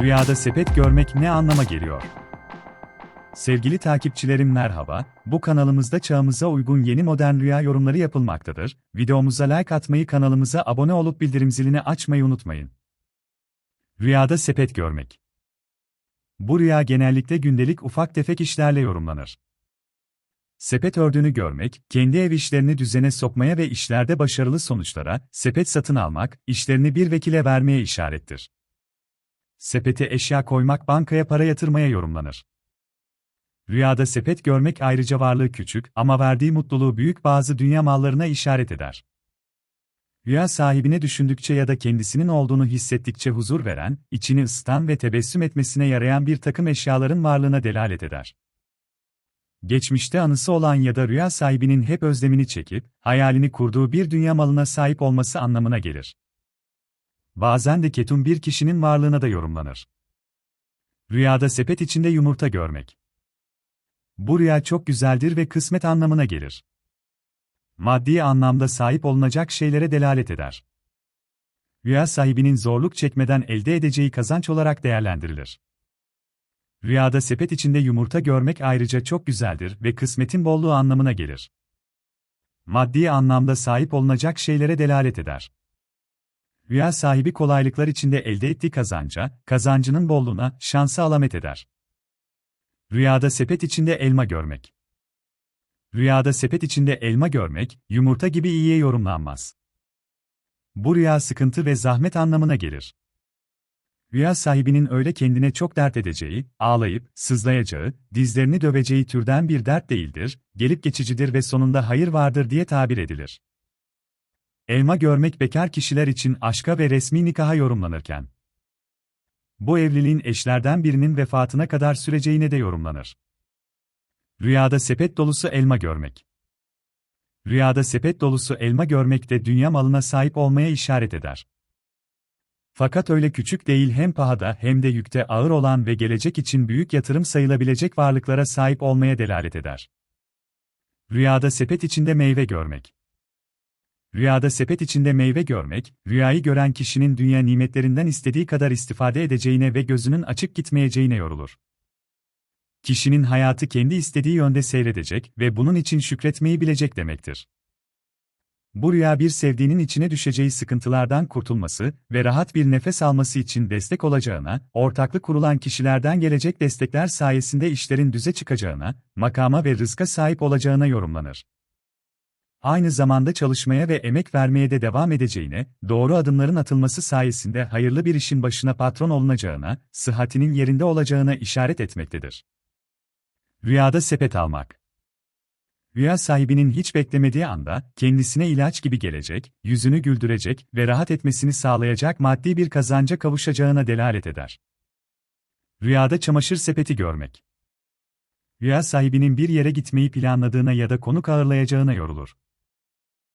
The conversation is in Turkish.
Rüyada sepet görmek ne anlama geliyor? Sevgili takipçilerim merhaba, bu kanalımızda çağımıza uygun yeni modern rüya yorumları yapılmaktadır. Videomuza like atmayı kanalımıza abone olup bildirim zilini açmayı unutmayın. Rüyada sepet görmek. Bu rüya genellikle gündelik ufak tefek işlerle yorumlanır. Sepet ördüğünü görmek, kendi ev işlerini düzene sokmaya ve işlerde başarılı sonuçlara, sepet satın almak, işlerini bir vekile vermeye işarettir. Sepete eşya koymak bankaya para yatırmaya yorumlanır. Rüyada sepet görmek ayrıca varlığı küçük ama verdiği mutluluğu büyük bazı dünya mallarına işaret eder. Rüya sahibine düşündükçe ya da kendisinin olduğunu hissettikçe huzur veren, içini ısıtan ve tebessüm etmesine yarayan bir takım eşyaların varlığına delalet eder. Geçmişte anısı olan ya da rüya sahibinin hep özlemini çekip, hayalini kurduğu bir dünya malına sahip olması anlamına gelir. Bazen de ketum bir kişinin varlığına da yorumlanır. Rüyada sepet içinde yumurta görmek. Bu rüya çok güzeldir ve kısmet anlamına gelir. Maddi anlamda sahip olunacak şeylere delalet eder. Rüya sahibinin zorluk çekmeden elde edeceği kazanç olarak değerlendirilir. Rüyada sepet içinde yumurta görmek ayrıca çok güzeldir ve kısmetin bolluğu anlamına gelir. Maddi anlamda sahip olunacak şeylere delalet eder. Rüya sahibi kolaylıklar içinde elde ettiği kazanca, kazancının bolluğuna, şansı alamet eder. Rüyada sepet içinde elma görmek. Rüyada sepet içinde elma görmek, yumurta gibi iyiye yorumlanmaz. Bu rüya sıkıntı ve zahmet anlamına gelir. Rüya sahibinin öyle kendine çok dert edeceği, ağlayıp, sızlayacağı, dizlerini döveceği türden bir dert değildir, gelip geçicidir ve sonunda hayır vardır diye tabir edilir. Elma görmek bekar kişiler için aşka ve resmi nikaha yorumlanırken, bu evliliğin eşlerden birinin vefatına kadar süreceğine de yorumlanır. Rüyada sepet dolusu elma görmek. Rüyada sepet dolusu elma görmek de dünya malına sahip olmaya işaret eder. Fakat öyle küçük değil hem pahada hem de yükte ağır olan ve gelecek için büyük yatırım sayılabilecek varlıklara sahip olmaya delalet eder. Rüyada sepet içinde meyve görmek. Rüyada sepet içinde meyve görmek, rüyayı gören kişinin dünya nimetlerinden istediği kadar istifade edeceğine ve gözünün açık gitmeyeceğine yorulur. Kişinin hayatı kendi istediği yönde seyredecek ve bunun için şükretmeyi bilecek demektir. Bu rüya bir sevdiğinin içine düşeceği sıkıntılardan kurtulması ve rahat bir nefes alması için destek olacağına, ortaklık kurulan kişilerden gelecek destekler sayesinde işlerin düze çıkacağına, makama ve rızka sahip olacağına yorumlanır. Aynı zamanda çalışmaya ve emek vermeye de devam edeceğine, doğru adımların atılması sayesinde hayırlı bir işin başına patron olunacağına, sıhhatinin yerinde olacağına işaret etmektedir. Rüyada sepet almak Rüya sahibinin hiç beklemediği anda, kendisine ilaç gibi gelecek, yüzünü güldürecek ve rahat etmesini sağlayacak maddi bir kazanca kavuşacağına delalet eder. Rüyada çamaşır sepeti görmek Rüya sahibinin bir yere gitmeyi planladığına ya da konuk ağırlayacağına yorulur.